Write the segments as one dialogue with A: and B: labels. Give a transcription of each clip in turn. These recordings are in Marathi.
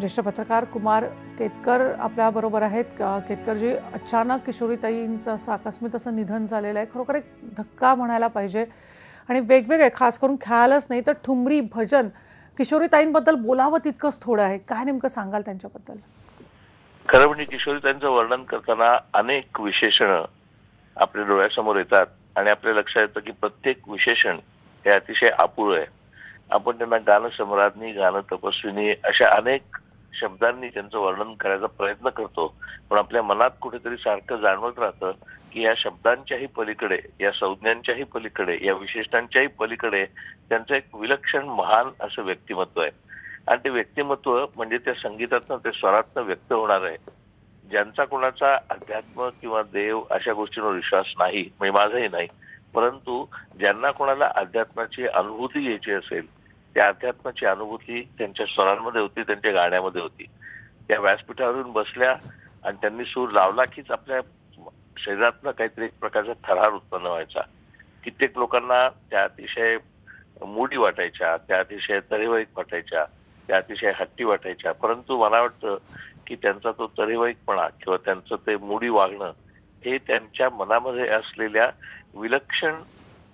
A: ज्येष्ठ पत्रकार कुमार केतकर आपल्याबरोबर आहेत. केतकर केतकरजी अचानक किशोरीताईंचं असं आकस्मित असं निधन झालेलं आहे. खरोखर एक धक्का म्हणायला पाहिजे. आणि वेगवेगळे खास करून ख्यालच नाही तर ठुमरी भजन किशोरीताईंबद्दल बोलावं तितकंच थोडं आहे. काय नेमकं सांगाल त्यांच्याबद्दल?
B: खरं म्हणजे किशोरीताईंचं वर्णन करताना अनेक विशेषणं आपल्या डोळ्यासमोर येतात आणि आपल्या लक्षात येतं की प्रत्येक विशेषण हे अतिशय अपुरं आहे. आपण त्यांना गाणं सम्राज्ञी गाणं तपस्विनी अशा अनेक शब्दांनी त्यांचं वर्णन करायचा प्रयत्न करतो. पण आपल्या मनात कुठेतरी सारखं जाणवत राहतं की या शब्दांच्याही पलीकडे या संज्ञांच्याही पलीकडे या विशेषणांच्याही पलीकडे त्यांचं एक विलक्षण महान असं व्यक्तिमत्व आहे. आणि ते व्यक्तिमत्व म्हणजे त्या संगीतातनं ते स्वरातनं व्यक्त होणार आहे. ज्यांचा कोणाचा अध्यात्म किंवा देव अशा गोष्टींवर विश्वास नाही म्हणजे माझाही नाही. परंतु ज्यांना कोणाला अध्यात्माची अनुभूती घ्यायची असेल त्या अध्यात्माची अनुभूती त्यांच्या स्वरांमध्ये होती त्यांच्या गाण्यामध्ये होती. त्या व्यासपीठावरून बसल्या आणि त्यांनी सूर लावला कीच आपल्या शरीरातनं काहीतरी एक प्रकारचा थरार उत्पन्न व्हायचा. कित्येक लोकांना त्या अतिशय मुडी वाटायच्या त्या अतिशय तरेवाईक वाटायच्या त्या अतिशय हट्टी वाटायच्या. परंतु मला वाटतं की त्यांचा तो तरेवाईकपणा किंवा त्यांचं ते मुडी वागणं हे त्यांच्या मनामध्ये असलेल्या विलक्षण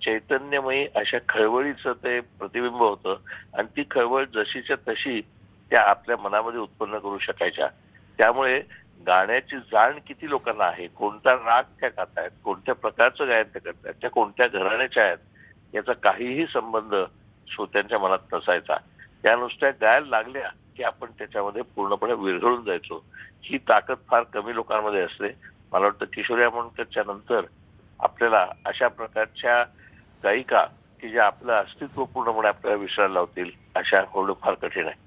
B: चैतन्यमयी अशा खळबळीचं ते प्रतिबिंब होतं. आणि ती खळवळ जशीच्या तशी त्या आपल्या मनामध्ये उत्पन्न करू शकायच्या. त्यामुळे गाण्याची जाण किती लोकांना आहे? कोणता राग त्या गातायत? कोणत्या प्रकारचं गायन त्या करतायत? त्या कोणत्या घराण्याच्या आहेत? याचा काहीही संबंध श्रोत्यांच्या मनात नसायचा. त्या नुसत्या गायला लागल्या की आपण त्याच्यामध्ये पूर्णपणे विरघळून जायचो. ही ताकद फार कमी लोकांमध्ये असते. मला वाटतं किशोरी आमोणकरच्या नंतर आपल्याला अशा प्रकारच्या गायिका की ज्या आपलं अस्तित्व पूर्णपणे आपल्याला विसरायला लावतील अशा होणं फार कठीण आहे.